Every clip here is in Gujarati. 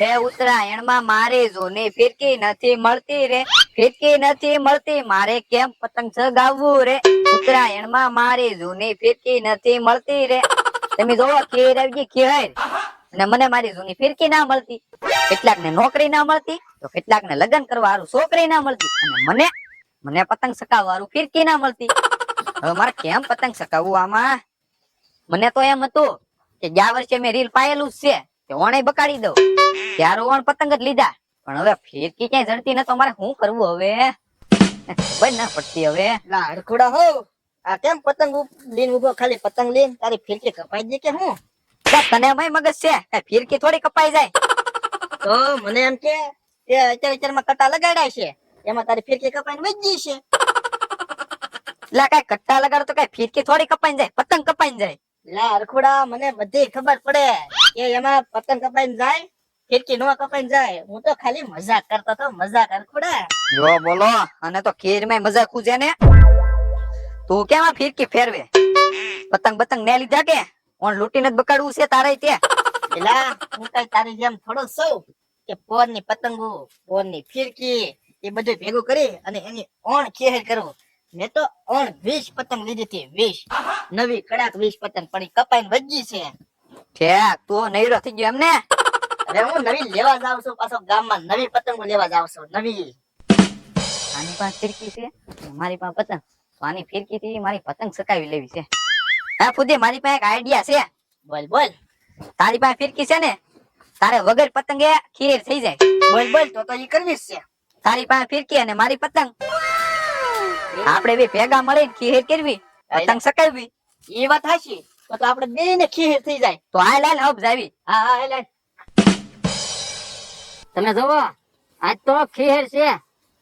હે ઉત્તરાયણમાં મારે જોને ફિરકી નથી મળતી રે. ફિરકી નથી મળતી, મારે કેમ પતંગ ચગાવવું રે? ઉત્તરાયણમાં મારે જોને ફિરકી નથી મળતી રે. તમે જોવો, ખેર આવી ગઈ અને મને મારી જૂની ફિરકી ના મળતી. કેટલાક ને નોકરી ના મળતી, તો કેટલાક ને લગ્ન કરવા વાળું છોકરી ના મળતી. અને મને મને પતંગ ચકાવવા વાળું ફિરકી ના મળતી. હવે મારે કેમ પતંગ સકાવવું આમાં? મને તો એમ હતું કે ગયા વર્ષે મેં રીલ પાયેલું જ છે કે ઓણે બકાડી દઉં. ત્યારે ઓણ પતંગ જ લીધા. પણ હવે ફિરકી ક્યાંય જડતી ન તો મારે શું કરવું હવે? ભાઈ ના પડતી હવે. લા હરખુડા હો. આ કેમ પતંગ લઈને ઊભો ખાલી પતંગ લઈને તારી ફિરકી કપાઈ ગઈ કે હું? તને ભાઈ મગજ છે. ફિરકી થોડી કપાઈ જાય. તો મને એમ કે તે અત્યારે અત્યારમાં કટા લગાડ્યા છે. એમાં તારી ફિરકી કપાઈને વજી છે. લા કઈ કટ્ટા લગાડો તો કઈ ફિરકી થોડી કપાઈ જાય. પતંગ કપાઈ જાય. લા હરખુડા મને બધી ખબર પડે કે એમાં પતંગ કપાઈ જાય. ફિરકી નો કપાઈને જાય. હું તો ખાલી મજાક કરતો તો મજાક જો બોલો. અને તો ખીરમાં મજાક ઉજે ને. તું કેમ આ ફિરકી ફેરવે? પતંગ બતંગ ને લીધા કે ઓન લૂંટીને જ બકાડવું છે તારે તે એલા હું કઈ તારી જેમ થોડો સૌ કે પોરની પતંગો પોરની ફિરકી એ બધું ભેગું કરી અને એની ઓણ ખેર કરવું મેં તો ઓણ વીસ પતંગ લીધી હતી વીસ. નવી કડાક વીસ પતંગ પણ કપાઈને વજી છે. ઠેક તું નૈરો થઈ ગયો એમ ને? હવે હું નવી લેવા જાઉં છું પાછો ગામમાં નવી પતંગો લેવા જાઉં છું નવી. આની પાસે ફિરકી છે? મારી પાસે પતંગ. તો આની ફિરકી થી મારી પતંગ સકાવી લેવી છે. હા ફુદે મારી પાસે એક આઈડિયા છે. બોલ બોલ. તારી પાસે ફિરકી છે ને? તારે વગર પતંગે ખીર થઈ જાય. બોલ બોલ તો તો ઈ કરવી જ છે. તારી પાસે ફિરકી અને મારી પતંગ. આપણે બે ભેગા મળીને ખીર કરવી પતંગ સકાવવી. એ વાત હાશી તો આપણે બે ને ખીર થઈ જાય. તો આ લાઈન હબ જાવી. હા હા એટલે તમે જોવો, આજ તો ખીહેર છે.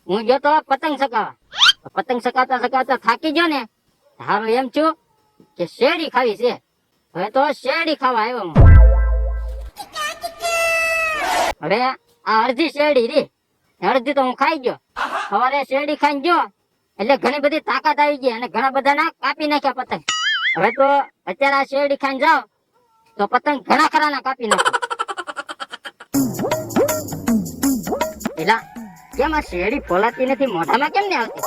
હું ગયો તો પતંગ સકાવા પતંગ સકાવતા સકાવતા થાકી ગયો ને હારું એમ છું કે શેરડી ખાવી છે. હવે તો શેરડી ખાવા આવ્યો હું. હવે આ અડધી શેરડી રી. અડધી તો હું ખાઈ ગયો. સવારે શેરડી ખાઈ ગયો, એટલે ઘણી બધી તાકાત આવી ગઈ અને ઘણા બધાના કાપી નાખ્યા પતંગ. હવે તો અત્યારે આ શેરડી ખાઈને જાઓ, તો પતંગ ઘણા ખરાના કાપી નાખો. એલા કેમ આ શેરડી પોલાતી નથી? મોઢામાં કેમ ને આવતી?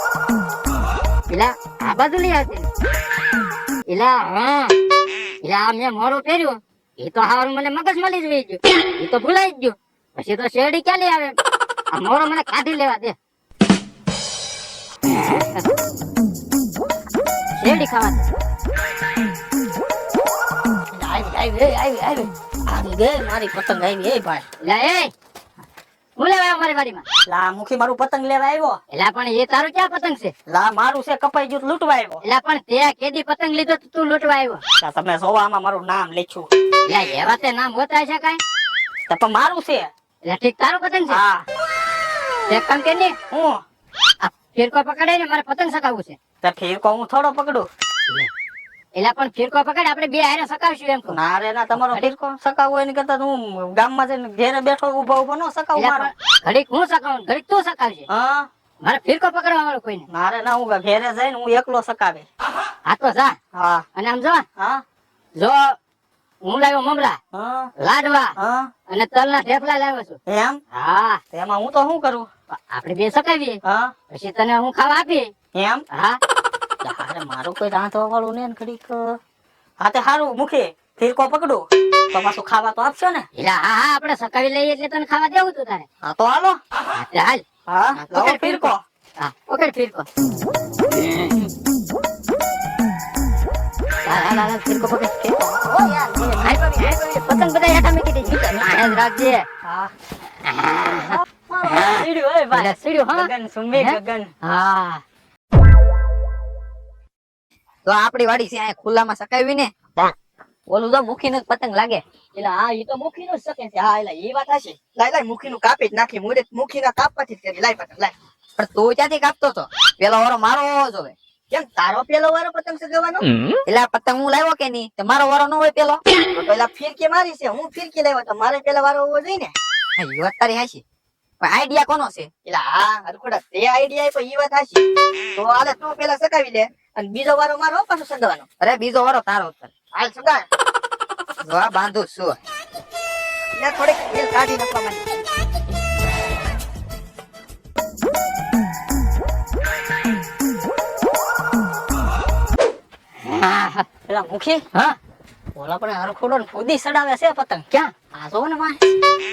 પેલા આ બાજુ લઈ આવતી? પેલા હા. પેલા આ મેં મોરો પહેર્યો. એ તો હારું મને મગજ મળી જ ગયો. એ તો ભૂલાઈ ગયો. પછી તો શેરડી ક્યાં લઈ આવે? આ મોરો મને કાઢી લેવા દે. શેરડી ખાવા દે. આવી આવી આવી આવી. આવી મારી પતંગ આવી એ ભાઈ. લે એ હું લેવા આવ્યો વાડીમાં? લા મુખી મારું પતંગ લેવા આવ્યો. એલા પણ એ તારું ક્યાં પતંગ છે? લા મારું છે કપાઈ ગયું લૂંટવા આવ્યો. એલા પણ તે કેદી પતંગ લીધો તું લૂંટવા આવ્યો? તમે જોવા મારું નામ લખ્યું. એવા તે નામ હોતા છે કાંઈ? તો પણ મારું છે. એટલે ઠીક તારું પતંગ છે? હા. એક કામ કે નહીં હું? આ ફિરકો પકડે ને મારે પતંગ સકાવવું છે. તો ફેરકો હું થોડો પકડું. એલા પણ ફિરકો પકડ આપણે બે હારે સકાવશું એમ. ના રે ના તમારો ફિરકો સકાવો એની કરતા હું ગામમાં જઈને ઘેરે બેઠો ઊભો ઊભો નો સકાવું મારો. ઘડીક હું સકાવું ઘડીક તું સકાવજે. હા? મારે ફિરકો પકડવા વાળો કોઈ નહીં મારે ના હું ઘેરે જઈને હું એકલો સકાવે. હા તો જા. હા. અને આમ જો હા? જો હું લાવ્યો મમરા લાડવા અને અને તલના ઢેફલા લાવ્યો છું. એમ? હા. એમાં હું તો શું કરું? આપડે બે સકાવીએ. હા? પછી તને હું ખાવા આપી એમ? હા? અરે મારું કોઈ રાંધવા વાળું ને ઘડીક હા તે સારું મુખી ફીરકો પકડો. તો પાછું ખાવા તો આપશો ને? એટલે હા હા આપણે સકાવી લઈએ એટલે તને ખાવા દેવું તું તારે. હા તો હાલો. હાલ. હા પકડ ફીરકો. હા પકડ ફિરકો. પતંગ બધા હેઠા મૂકી દેજે આયા રાખજે. હા. સીડ્યું, હા? ગગન સુંબી ગગન. હા. તો આપડી વાડી છે અહીંયા ખુલ્લામાં સકાવી ને ઓલું તો મુખી નું પતંગ લાગે. એટલે હા એ તો મુખી નું જ શકે છે. હા એટલે એ વાત હશે લાય લાય મુખી નું કાપી જ નાખી. મુરે મુખી ના કાપવાથી કરી. લાય પતંગ લાય. પણ તું ક્યાંથી કાપતો હતો પેલો વારો મારો હોવો જોવે કેમ તારો પેલો વારો પતંગ સગાવવાનો? એટલે પતંગ હું લાવ્યો કે નહીં? તો મારો વારો ન હોય પેલો. તો પેલા ફિરકી મારી છે. હું ફિરકી લાવ્યો તો મારે પેલા વારો હોવો જોઈએ ને? એ વાત તારી પણ આઈડિયા કોનો છે? એટલે હા હરખોડા તે આઈડિયા એ વાત હાચી. તો હાલે તું પેલા સગાવી લે. અને બીજો વારો મારો પાછો સગાવવાનો અરે બીજો વારો તારો. હાલ બાંધું છું એટલે થોડીક તેલ કાઢી નાખવા માંડી. પેલા મુખી? હા. ઓલા પણ હારો ખોડો ખુદી સડાવે છે પતંગ. ક્યાં? આ જો ને માં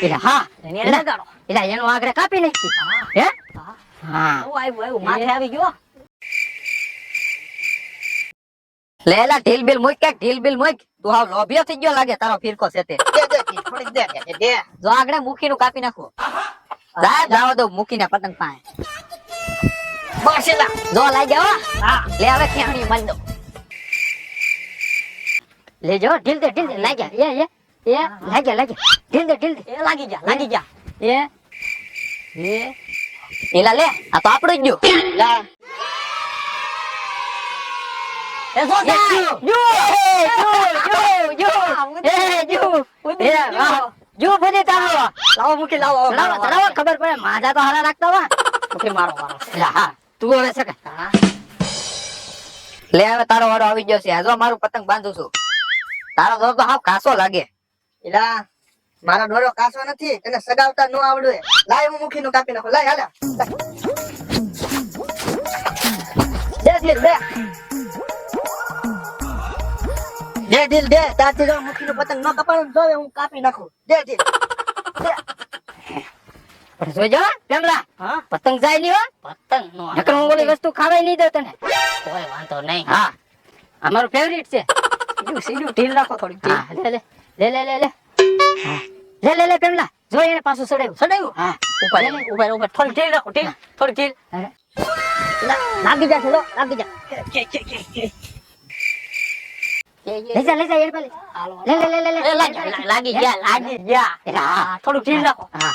એટલે હા. એની લગાડો. એટલે એનો આગળ કાપી નાખી હે. હા? હા. આવું આવ્યું આવ્યું. માથે આવી ગયો. લે લા ઢીલ બિલ મૂક કે ઢીલ બિલ મૂક. તું હાવ લોભિયો થઈ ગયો લાગે તારો ફિરકો છે તે. જો આગળ મૂકી નું કાપી નાખો. જા જાવ દો મૂકીને પતંગ પાય બસેલા જો. લઈ હા. લે હવે ખેણી મન દો લેજો ઢીલ દે ઢીલ દે લાગ્યા એ એ એ લાગ્યા લાગ્યા ઢીલ દે ઢીલ દે. એ લાગી જા લાગી જા એ એ એલા લે આ તો આપડું જ ગયું. લા એ જો ફરી તારો લાવો મૂકી લાવો ચડાવો ચડાવો ખબર પડે માજા તો હારા રાખતા વા મૂકી મારો મારો હા તું હવે હા લે હવે તારો વારો આવી ગયો છે મારું પતંગ બાંધું છું તારો દોર તો હાવ કાસો લાગે એલા મારો ડોરો કાસો નથી તને સગાવતા નો આવડે લાય હું મુખી નું કાપી નાખો લાય હાલે દિલ દે દિલ દે તારથી જો મુખી નું પતંગ ન કપાડું જોવે હું કાપી નાખું. દે દિલ જોજો પેમલા. હા? પતંગ જાય નહીં હો. પતંગ નો નકર હું ઓલી વસ્તુ ખાવાય નહીં દઉં તને. કોઈ વાંધો નહીં. હા. અમારું ફેવરિટ છે. સીધું સીધું ઢીલ રાખો થોડી ઢીલ. હા લે લે. લે લે લે લે. લે લે લે પેમલા. જો એને પાછું સડાવ્યું. સડાયું હા. ઉપર. ઉપર ઉપર થોડી ઢીલ રાખો ઢીલ. થોડી ઢીલ. લાગી જા ચલો લાગી જા. કે જા લે જા પાલે. લે લે લે લે લે. લાગી ગયા લાગી ગયા. થોડું ઢીલ રાખો. હા.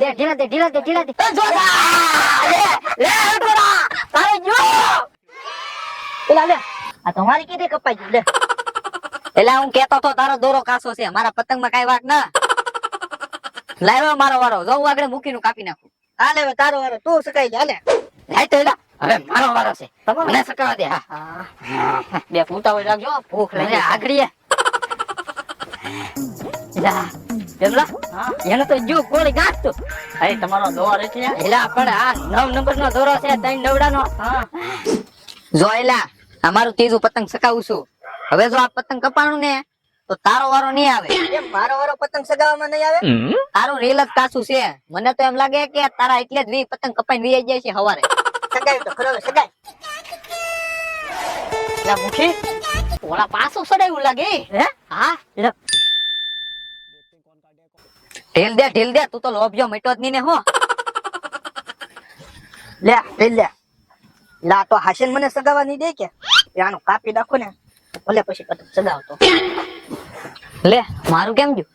દે ઢીલા દે ઢીલા દે ઢીલા દે. જો લે લે હટોરા તારે જો એલા લે આ તમારી કીધી કપાઈ ગયું લે. એલા હું કેતો તો તારો દોરો કાસો છે. મારા પતંગમાં કઈ વાત ના. લાવ્યો મારો વારો. જો હું આગળ મૂકીને કાપી નાખું. હા લે તારો વારો. તું સકાઈ જા લે. લાઈ તો એલા હવે મારો વારો છે. મને સકાવા દે હા. બે ફૂટા હોય રાખજો. ભૂખ લઈને લાગી આગળ જા પેમલા એનો તો જો ગોળી ગાંઠતું અરે તમારો દોર એટલે એલા પણ આ નવ નંબર નો દોરો છે ત્રણ નવડા નો જો એલા અમારું ત્રીજું પતંગ સકાવું છું. હવે જો આ પતંગ કપાણું ને તો તારો વારો નહીં આવે. એમ મારો વારો પતંગ સગાવવામાં નહીં આવે? તારું રેલ જ કાચું છે. મને તો એમ લાગે કે તારા એટલે જ વી પતંગ કપાઈને વી જાય છે હવારે. સગાઈ તો ખરો સગાઈ લા મુખી ઓલા પાછું સડાયું લાગે હે હા લે ઢીલ દે ઢીલ દે તું તો લોભ્યો મટ્યો જ નહીં ને હો લે લે લે લા તો હાશન મને સગાવા નહીં દે કે આનું કાપી નાખો ને ભલે પછી પતંગ સગાવતો લે મારું કેમ ગયું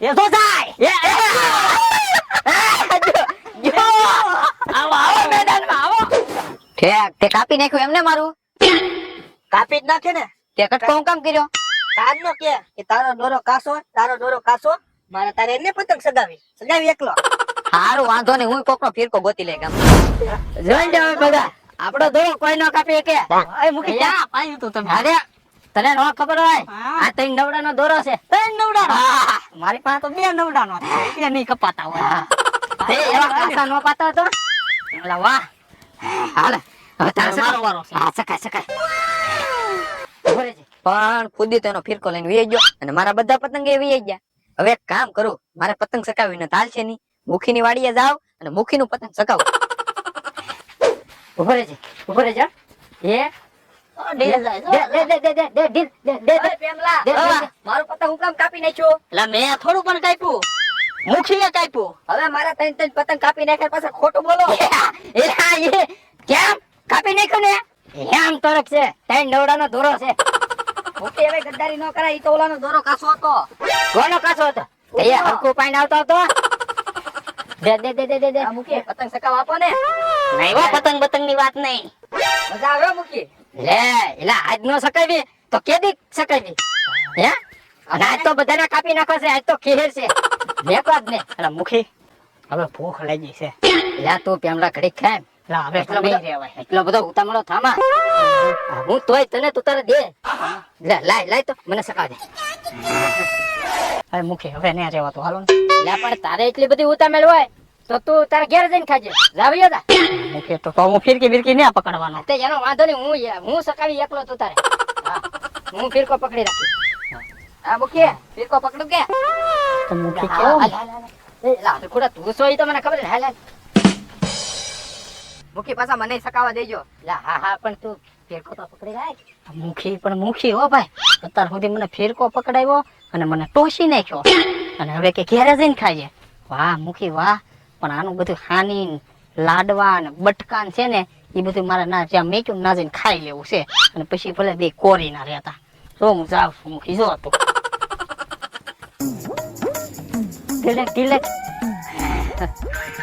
એ તો જાય એ. જો આવો આવો મેદાનમાં આવો ઠેક તે કાપી નાખ્યું એમને મારું? કાપી જ નાખે ને. તે કટકો હું કામ કર્યો? તારનો કે કે તારો દોરો કાસો તારો દોરો કાસો મારે તારે એને પતંગ સગાવી. સગાવી એકલો. હારું વાંધો નહીં હું કોકનો ફિરકો ગોતી લઈ ગામ. જોઈ જાવ બધા. આપણો દોરો કોઈ નો કાપી કે એ મૂકી જા પાયું તું તમે. અરે તને નો ખબર હોય? હા. આ ત્રણ નવડા નો દોરો છે. ત્રણ નવડાનો? હા. મારી પાસે તો બે નવડાનો છે. એટલે નહીં કપાતા હોય. એવા કાસા નો પાતા તો. ઓલા વાહ. હાલ. હવે તારે મારો વારો છે. હા સકાય સકાય પણ કુદી તેનો ફિરકો લઈને વી ગયો અને મારા બધા પતંગ એ વી ગયા. હવે એક કામ કરું. મારે પતંગ સકાવીને ચાલશે નહીં. મુખીની વાડીએ જાવ અને મુખીનું પતંગ સકાવું. ઊભો રહેજે ઊભો રહેજે એ મારું પતંગ હું કામ કાપી નાખ્યો એટલે મેં થોડું પણ કાપ્યું મુખીએ કાપ્યું હવે મારા ત્રણ ત્રણ પતંગ કાપી નાખ્યા પાછા ખોટું બોલો એ હા, એ કેમ કાપી નાખ્યો ને એમ તરક છે ત્રણ નવડા દોરો છે મોટી હવે ગદ્દારી ન કરાય ઈ તો ઓલાનો દોરો કાસો હતો કોનો કાસો હતો એ આવતો હતો દે દે દે દે દે દે આ પતંગ સકાવ આપો ને નહીં પતંગ પતંગની વાત નહીં મજા આવે મૂકી લે એટલે આજ નો સકાવી તો કેદી સકાવી? હે? અને આજ તો બધાને કાપી નાખો છે આજ તો ખેર છે. મેકો જ ને. એટલે મુખી હવે ભૂખ લાગી છે. લે તું પેમડા ઘડીક ખાય. એટલે હવે એટલો નહીં રહેવાય. એટલો બધો ઉતામળો થામા. હું તોય તને તું તારે દે. લે લાય લાય તો મને સકા દે હવે મુખી હવે નહીં તો હાલો ને. લે પણ તારે એટલી બધી ઉતામેળ હોય. તો તું તાર ઘેર જઈને ખાજે. જાવ્યો તા ઓકે તો તો હું ફિરકી બિરકી ને પકડવાનો. તે એનો વાંધો નહીં હું હું સકાવી એકલો તું તારે. હા, હું ફિરકો પકડી રાખી આ મૂકી ફિરકો પકડું કે? તો મુખી હાલ, હાલ. એ લા, ખોડા તું સોઈ તો મને ખબર. હાલ, હાલ. મૂકી પાછા મને સકાવા દેજો. લા, હા હા પણ તું ફિરકો તો પકડી રાખ. મુખી પણ મુખી હો ભાઈ. અત્યાર સુધી મને ફિરકો પકડાવ્યો અને મને ટોસી નાખ્યો. અને હવે કે ઘેરે જઈને ખાઈએ વાહ મુખી વાહ. પણ આનું બધું હાની લાડવા ને બટકાન છે ને એ બધું મારે ના જ્યાં મેક્યું ના જઈને ખાઈ લેવું છે. અને પછી ભલે બે કોરી ના રહેતા. જો હું જાઉં છું મુખી જો તું તિલક તિલક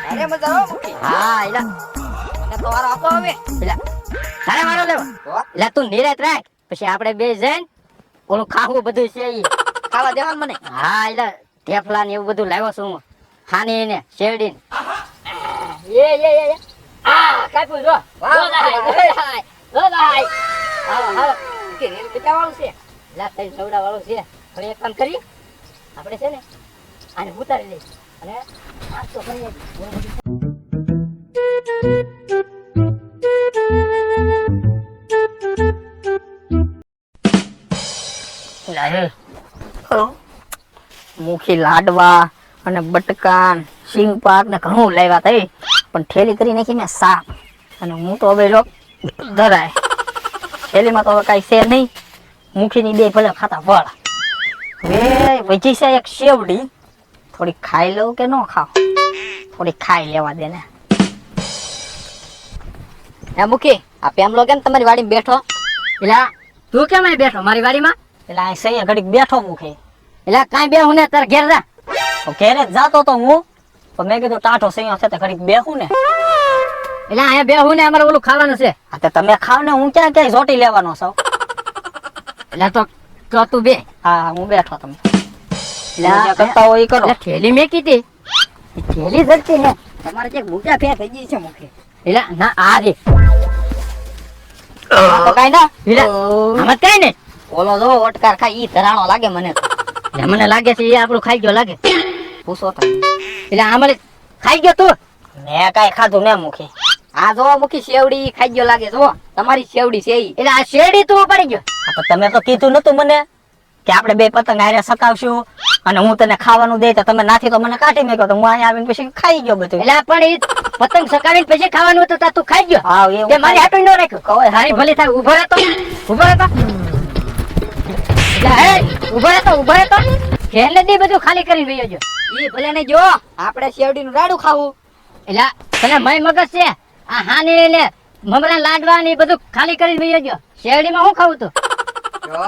અરે મજા આવો મૂકી. હા એલા મને તો વારો આપો હવે. એલા તારે મારો લેવો એલા તું નિરાત રાખ. પછી આપણે બે જઈને ઓલું ખાવું બધું છે ઈ. ખાવા દેવાનું મને? હા એલા થેપલા ને એવું બધું લાવ્યો છું હું. હાની ને શેરડી ને એ એ એ એ. આ કાપ્યું જો. વાહ, ભાઈ. જો ભાઈ. હાલો હાલો. કે રેલ વાળું છે? લા તઈ સવડા વાળું છે. પણ એક કામ કરી આપણે છે ને આને ઉતારી લઈ અને આ તો ભાઈ મુખી લાડવા. અને બટકા સિંગ પાક ને ઘણું લાવ્યા થઈ પણ ઠેલી કરી નાખી મેં સાપ. અને હું તો હવે જો ધરાય. ઠેલીમાં તો હવે કાંઈ છે નહીં. મુખીની બે ભલે ખાતા વળ. હવે વજી છે એક શેવડી. થોડી ખાઈ લઉં કે ન ખાવ થોડી ખાઈ લેવા દે ને. હે મૂકી આ પેમલો કેમ તમારી વાડીમાં બેઠો? એટલે તું કેમ અહીં બેઠો મારી વાડીમાં? એટલે આ સહી ઘડીક બેઠો મુખી. એટલે કાંઈ બે હું ને, તાર ઘેર તો ઘેરે જાતો તો હું. પણ મેં કીધું ટાઢો સૈયો છે તો ઘડીક બેહું ને. એટલે અહીંયા બેહું ને અમારે ઓલું ખાવાનું છે. હા તો તમે ખાવ ને હું ક્યાં ક્યાંય ઝોટી લેવાનો છો. એટલે તો તો તું બે. હા હું બેઠો તમે. એટલે કરતા હોય કરો. થેલી મેકી હતી. થેલી જડતી ને. તમારે જે મૂક્યા ફેર થઈ ગઈ છે મૂકી. એટલે ના આ રે. તો કાઈ ના. એટલે આમાં કઈ ને ઓલો જો ઓટકાર ખાય ઈ ધરાણો લાગે મને મને લાગે છે એ આપણું ખાઈ ગયો લાગે. પૂછો તમે. એટલે આમાં ખાઈ ગયો તું? મેં કાંઈ ખાધું ને મુખી આ જો મુખી શેવડી ખાઈ ગયો લાગે જો. તમારી શેવડી છે એટલે આ શેરડી તું પડી ગયો. તમે તો કીધું નતું મને કે આપણે બે પતંગ આરે સકાવશું અને હું તને ખાવાનું દે તો તમે નાથી તો મને કાઢી મેક્યો તો હું અહીંયા આવીને પછી ખાઈ ગયો બધું. એટલે પણ એ પતંગ સકાવીને પછી ખાવાનું હતું તું ખાઈ ગયો? હા એ મારી હાટું ન રાખ્યું? હારી ભલે થાય ઊભો રહેતો. ઊભો રહેતો. ઊભો રહેતો ઊભો રહેતો. ઘેરને દી બધું ખાલી કરીને વયો જો ઈ ભલે ને જો આપણે શેવડી નું રાડું ખાવું. એટલે તને મય મગજ છે આ હાની ને મમરા લાડવા ને બધું ખાલી કરીને વયો શેરડી માં હું ખાવું તું? જો.